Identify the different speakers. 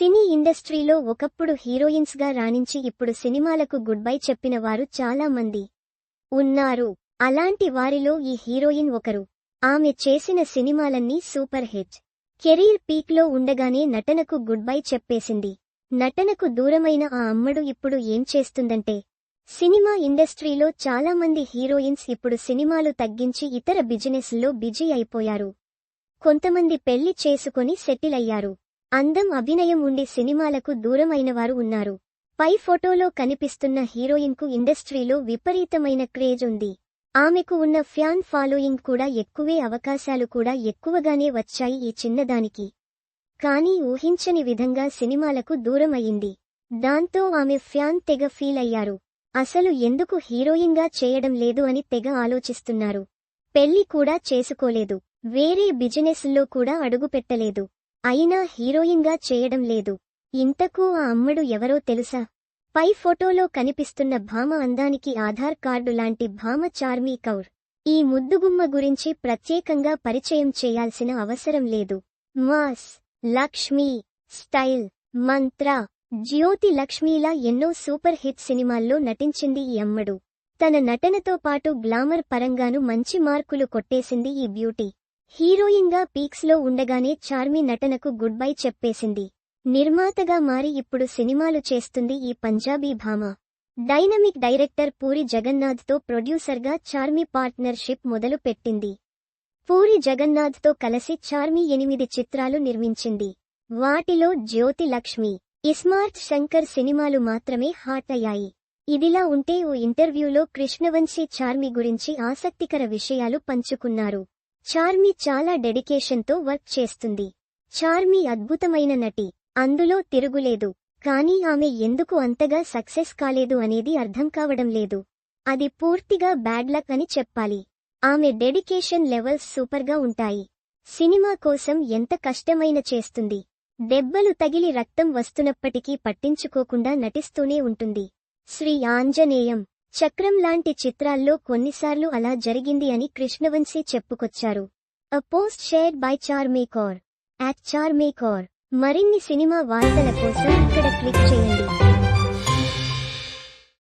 Speaker 1: సినీ ఇండస్ట్రీలో ఒకప్పుడు హీరోయిన్స్గా రాణించి ఇప్పుడు సినిమాలకు గుడ్ బై చెప్పిన వారు చాలా మంది ఉన్నారు. అలాంటి వారిలో ఈ హీరోయిన్ ఒకరు. ఆమె చేసిన సినిమాలన్నీ సూపర్ హిట్. కెరీర్ పీక్లో ఉండగానే నటనకు గుడ్ బై చెప్పేసింది. నటనకు దూరమైన ఆ అమ్మడు ఇప్పుడు ఏం చేస్తుందంటే సినిమా ఇండస్ట్రీలో చాలా మంది హీరోయిన్స్ ఇప్పుడు సినిమాలు తగ్గించి ఇతర బిజినెస్లో బిజీ అయిపోయారు. కొంతమంది పెళ్ళి చేసుకొని సెటిల్ అయ్యారు. అందం అభినయం ఉండి సినిమాలకు దూరమైనవారు ఉన్నారు. పై ఫోటోలో కనిపిస్తున్న హీరోయిన్కు ఇండస్ట్రీలో విపరీతమైన క్రేజ్ ఉంది. ఆమెకు ఉన్న ఫ్యాన్ ఫాలోయింగ్ కూడా ఎక్కువే అవకాశాలు కూడా ఎక్కువగానే వచ్చాయి ఈ చిన్నదానికి. కానీ ఊహించని విధంగా సినిమాలకు దూరం అయింది దాంతో ఆమె ఫ్యాన్ తెగ ఫీల్ అయ్యారు. అసలు ఎందుకు హీరోయిన్గా చేయడం లేదు అని తెగ ఆలోచిస్తున్నారు. పెళ్ళి కూడా చేసుకోలేదు. వేరే బిజినెస్లో కూడా అడుగుపెట్టలేదు. అయినా హీరోయిన్గా చేయడం లేదు. ఇంతకు ఆ అమ్మడు ఎవరో తెలుసా? పై ఫోటోలో కనిపిస్తున్న భామ అందానికి ఆధార్ కార్డు లాంటి భామ చార్మీ కౌర్. ఈ ముద్దుగుమ్మ గురించి ప్రత్యేకంగా పరిచయం చేయాల్సిన అవసరం లేదు. మాస్ లక్ష్మి స్టైల్ మంత్ర జ్యోతి లక్ష్మీలా ఎన్నో సూపర్ హిట్ సినిమాల్లో నటించింది ఈ అమ్మడు. తన నటనతో పాటు గ్లామర్ పరంగాను మంచి మార్కులు కొట్టేసింది ఈ బ్యూటీ. హీరోయిన్గా పీక్స్లో ఉండగానే చార్మి నటనకు గుడ్ బై చెప్పేసింది. నిర్మాతగా మారి ఇప్పుడు సినిమాలు చేస్తుంది ఈ పంజాబీ భామ. డైనమిక్ డైరెక్టర్ పూరి జగన్నాథ్తో ప్రొడ్యూసర్గా చార్మి పార్ట్నర్షిప్ మొదలు పెట్టింది పూరి జగన్నాథ్తో కలిసి చార్మి ఎనిమిది చిత్రాలు నిర్మించింది. వాటిలో జ్యోతి లక్ష్మి ఇస్మార్ట్ శంకర్ సినిమాలు మాత్రమే హాట్ అయ్యాయి. ఇదిలా ఉంటే ఓ ఇంటర్వ్యూలో కృష్ణవంశీ చార్మి గురించి ఆసక్తికర విషయాలు పంచుకున్నారు. చార్మి చాలా డెడికేషన్తో వర్క్ చేస్తుంది. చార్మి అద్భుతమైన నటి. అందులో తిరుగులేదు. కానీ ఆమె ఎందుకు అంతగా సక్సెస్ కాలేదు అనేది అర్థం కావడం లేదు. అది పూర్తిగా బ్యాడ్ లక్ అని చెప్పాలి. ఆమె డెడికేషన్ లెవెల్స్ సూపర్గా ఉంటాయి. సినిమా కోసం ఎంత కష్టమైన చేస్తుంది. దెబ్బలు తగిలి రక్తం వస్తున్నప్పటికీ పట్టించుకోకుండా నటిస్తూనే ఉంటుంది. శ్రీ ఆంజనేయం. చక్రం లాంటి చిత్రాల్లో కొన్నిసార్లు అలా జరిగింది అని కృష్ణవంశీ చెప్పుకొచ్చారు. A post shared by Charmme Kaur at Charmme Kaur మరిన్ని సినిమా వార్తల కోసం ఇక్కడ క్లిక్ చేయండి.